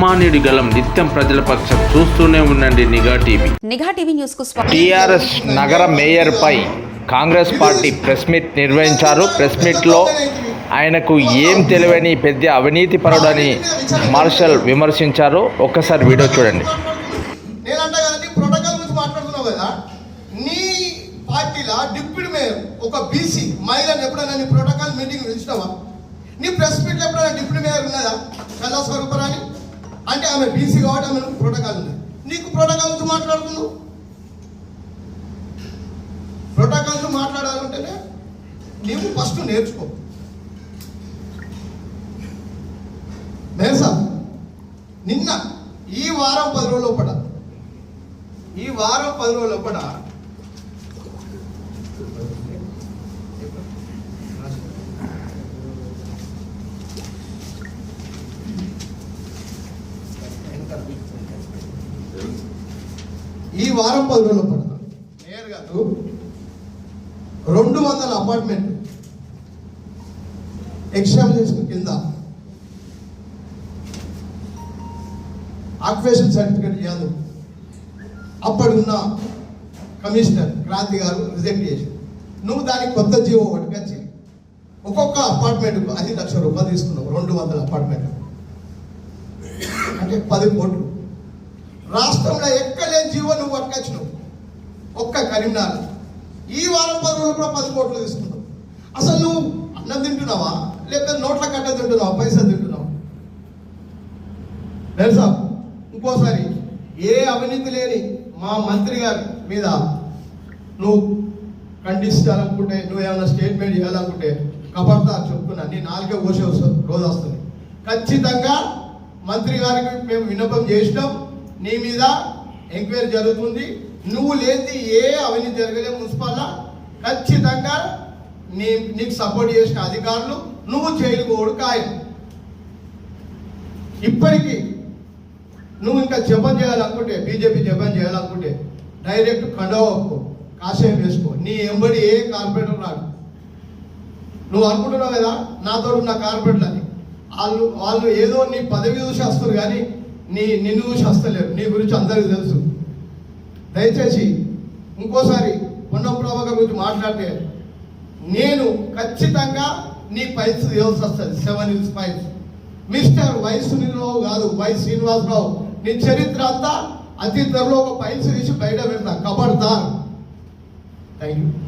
సామాన్యుడి గలం నిత్యం ప్రజల పక్షం చూస్తూనే ఉండండి నిఘా టీవీ. నిఘా టీవీ న్యూస్కు స్వాగతం. టీఆర్ఎస్ నగర మేయర్పై కాంగ్రెస్ పార్టీ ప్రెస్ మీట్ నిర్వహించారు. ప్రెస్ మీట్లో ఆయనకు ఏం తెలియని పెద్ద అవినీతి పరుడని మార్షల్ విమర్శించారు. ఒక్కసారి వీడియో చూడండి. నీ ప్రోటోకాల్ గురించి మాట్లాడుతున్నావు కదా నీ పార్టీలో డిప్యూటీ మేయర్ ఒక బీసీ మహిళను ఎప్పుడైనా నీ ప్రోటోకాల్ మీటింగ్ పిలిచినావా నీ ప్రెస్ మీట్లో ఎప్పుడైనా డిప్యూటీ మేయర్ ఉన్నదా? కళా స్వరూపరాని అంటే ఆమె బీసీ కాబట్టి ఆమె ప్రోటోకాల్ ఉంది. నీకు ప్రోటోకాల్ గురించి మాట్లాడుతున్నావు ప్రోటోకాల్ మాట్లాడాలంటేనే నీవు ఫస్ట్ నేర్చుకో. మేసా నిన్న ఈ వారం పది రోజుల లోపల ఈ వారం పది రోజుల లోపల ఈ వారం పది రోజుల లోపల మేయర్ గారు రెండు వందల అపార్ట్మెంట్ ఎగ్జామినేషన్ కింద ఆక్యుపేషన్ సర్టిఫికేట్ ఇవ్వదు అప్పుడున్న కమిషనర్ క్రాంతి గారు రిజెక్ట్ చేసి నువ్వు దానికి కొత్త జీవో పట్టుకొచ్చి ఒక్కొక్క అపార్ట్మెంట్కు ఐదు లక్షల రూపాయలు తీసుకున్నావు రెండు వందల అపార్ట్మెంట్ అంటే పది కోట్లు. రాష్ట్రంలో ఎక్కలే జీవో నువ్వు పట్టుకొచ్చినావు. ఒక్క కరీంనగర్. ఈ వారం పది రోజులు కూడా పది కోట్లు తీసుకున్నావు. అసలు నువ్వు అన్నం తింటున్నావా? లేకపోతే నోట్ల కట్ట తింటున్నావా? పైసలు తింటున్నావా? తెలుసా? ఇంకోసారి ఏ అవినీతి లేని మా మంత్రి గారి మీద నువ్వు ఖండిస్తారనుకుంటే నువ్వు ఏమైనా స్టేట్మెంట్ చేయాలనుకుంటే కబర్దా చెప్తున్నా నీ నాలుగే కోసే వస్తుంది రోజు వస్తుంది. ఖచ్చితంగా మంత్రి గారికి మేము విన్నపం చేసినాం. నీ మీద ఎంక్వైరీ జరుగుతుంది. నువ్వు లేని ఏ అవినీతి జరగలే మున్సిపల్లా. ఖచ్చితంగా నీ నీకు సపోర్ట్ చేసిన అధికారులు నువ్వు జైలు ఖాయం ఇప్పటికీ నువ్వు ఇంకా జపం చేయాలనుకుంటే బీజేపీ జపం చేయాలనుకుంటే డైరెక్ట్ కండవకు కాషాయం వేసుకో. నీ ఎంబడి ఏ కార్పొరేటర్ రాడు. నువ్వు అనుకుంటున్నావు కదా? నాతో ఉన్న కార్పొరేటర్ వాళ్ళు వాళ్ళు ఏదో నీ పదవి చూసి వస్తారు కానీ నీ నిన్ను చూసి వస్తలేరు నీ గురించి అందరికీ తెలుసు. దయచేసి ఇంకోసారి పొన్నం గురించి మాట్లాడితే నేను ఖచ్చితంగా నీ పైస్ తీయాల్సి వస్తుంది. సెవెన్ ఇల్స్ పైస్ మిస్టర్ వై సునీలరావు కాదు వై శ్రీనివాసరావు నీ చరిత్ర అంతా అతి త్వరలో ఒక పైల్స్ తీసి బయట పెడతా. కబడతా థ్యాంక్ యూ